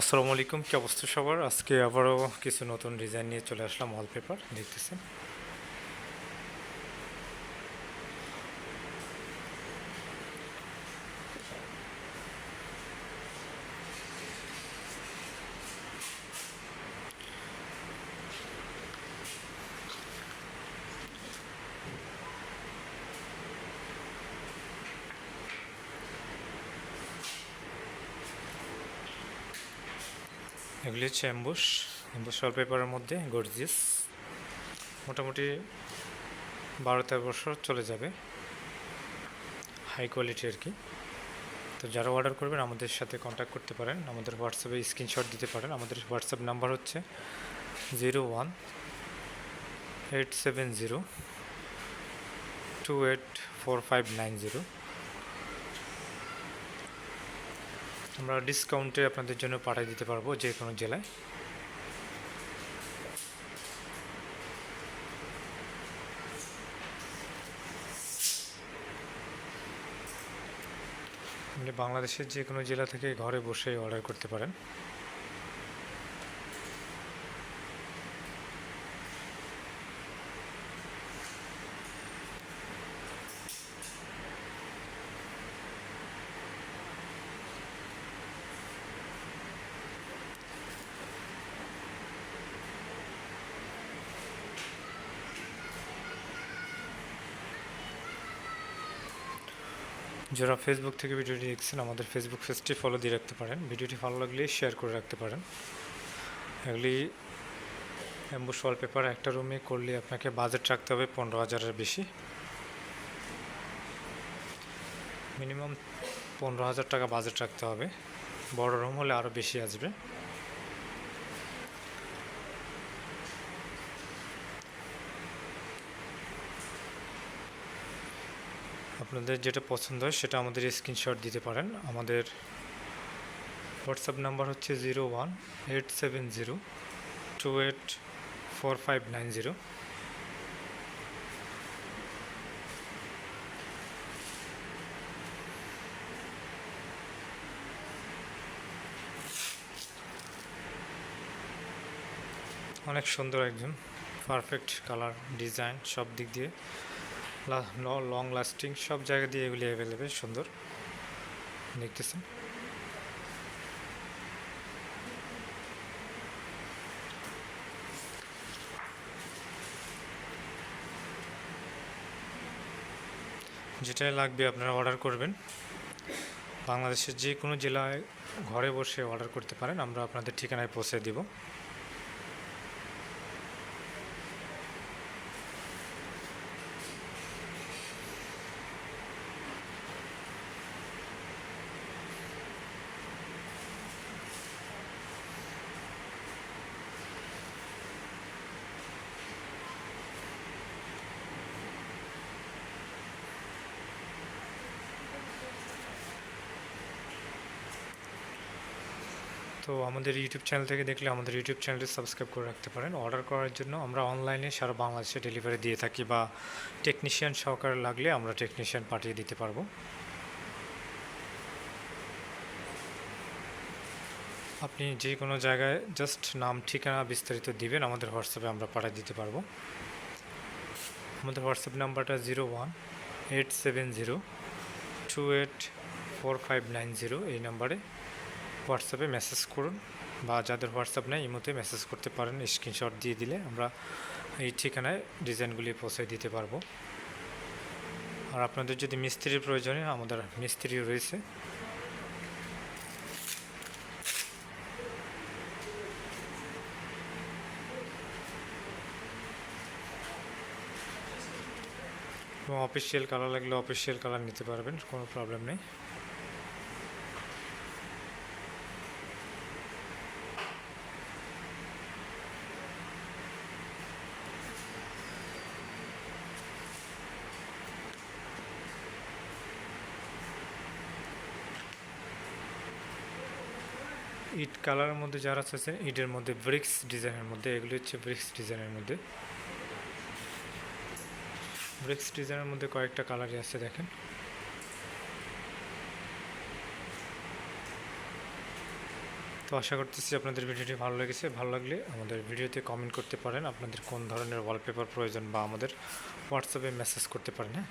আসসালামু আলাইকুম, কি অবস্থা সবার? আজকে আবারও কিছু নতুন ডিজাইন নিয়ে চলে আসলাম ওয়ালপেপার দেখতেছেন? এগুলি হচ্ছে অ্যাম্বুশ অ্যাম্বুশ ওয়ালপেপারের মধ্যে গর্জিয়াস। মোটামুটি বারো তেরো বছর চলে যাবে হাই কোয়ালিটি আর কি। তো যারা অর্ডার করবেন, আমাদের সাথে কন্ট্যাক্ট করতে পারেন, আমাদের হোয়াটসঅ্যাপে স্ক্রিনশট দিতে পারেন। আমাদের হোয়াটসঅ্যাপ নাম্বার হচ্ছে zero one eight seven zero two eight four five nine zero. আমরা ডিসকাউন্টে আপনাদের জন্য পাঠিয়ে দিতে পারব যে কোনো জেলায়। আপনি বাংলাদেশের যে কোনো জেলা থেকে ঘরে বসে অর্ডার করতে পারেন। যারা ফেসবুক থেকে ভিডিওটি দেখছেন, আমাদের ফেসবুক পেজটি ফলো দিয়ে রাখতে পারেন। ভিডিওটি ভালো লাগলে শেয়ার করে রাখতে পারেন। এগুলি অ্যাম্বুস ওয়ালপেপার একটা রুমে করলে আপনাকে বাজেট রাখতে হবে পনেরো হাজারের বেশি। মিনিমাম পনেরো হাজার টাকা বাজেট রাখতে হবে। বড় রুম হলে আরও বেশি আসবে। আপনাদের যেটা পছন্দ হয় সেটা আমাদের স্ক্রিনশট দিতে পারেন। আমাদের হোয়াটসঅ্যাপ নাম্বার হচ্ছে zero one eight seven zero two eight four five nine zero অনেক সুন্দর একজন। পারফেক্ট কালার ডিজাইন সব দিক দিয়ে। লং লাস্টিং সব জায়গা দিয়ে এগুলি অ্যাভেলেবেল সুন্দর। দেখতেছেন। যেটাই লাগবে আপনারা অর্ডার করবেন। বাংলাদেশের যে কোনো জেলায় ঘরে বসে অর্ডার করতে পারেন, আমরা আপনাদের ঠিকানায় পৌঁছে দিব। তো আমাদের ইউটিউব চ্যানেল থেকে দেখলে আমাদের ইউটিউব চ্যানেলটি সাবস্ক্রাইব করে রাখতে পারেন। অর্ডার করার জন্য আমরা অনলাইনে সারা বাংলাদেশে ডেলিভারি দিয়ে থাকি বা টেকনিশিয়ান সহকারে লাগলে আমরা টেকনিশিয়ান পাঠিয়ে দিতে পারব। আপনি যে কোনো জায়গায় জাস্ট নাম, ঠিকানা বিস্তারিত দিবেন, আমাদের হোয়াটসঅ্যাপে আমরা পাঠিয়ে দিতে পারব। আমাদের হোয়াটসঅ্যাপ নাম্বারটা zero one eight seven zero two eight four five nine zero এই নাম্বারে। হোয়াটসঅ্যাপে মেসেজ করুন বা যাদের হোয়াটসঅ্যাপ নেই ইমোতে মেসেজ করতে পারেন স্ক্রিনশট দিয়ে দিলে আমরা এই ঠিকানায় ডিজাইনগুলি পৌঁছে দিতে পারব। আর আপনাদের যদি মিস্ত্রির প্রয়োজনে আমাদের মিস্ত্রি রয়েছে, এবং অফিসিয়াল কালার লাগলে অফিসিয়াল কালার নিতে পারবেন, কোনো প্রবলেম নেই। ইট কালারের মধ্যে যারা আছে, ইটের মধ্যে ব্রিক্স ডিজাইনের মধ্যে, এগুলি হচ্ছে ব্রিক্স ডিজাইনের মধ্যে। ব্রিক্স ডিজাইনের মধ্যে কয়েকটা কালারই আছে, দেখেন। তো আশা করতেছি আপনাদের ভিডিওটি ভালো লেগেছে। ভালো লাগলে আমাদের ভিডিওতে কমেন্ট করতে পারেন। আপনাদের কোন ধরনের ওয়ালপেপার প্রয়োজন বা আমাদের হোয়াটসঅ্যাপে মেসেজ করতে পারেন হ্যাঁ?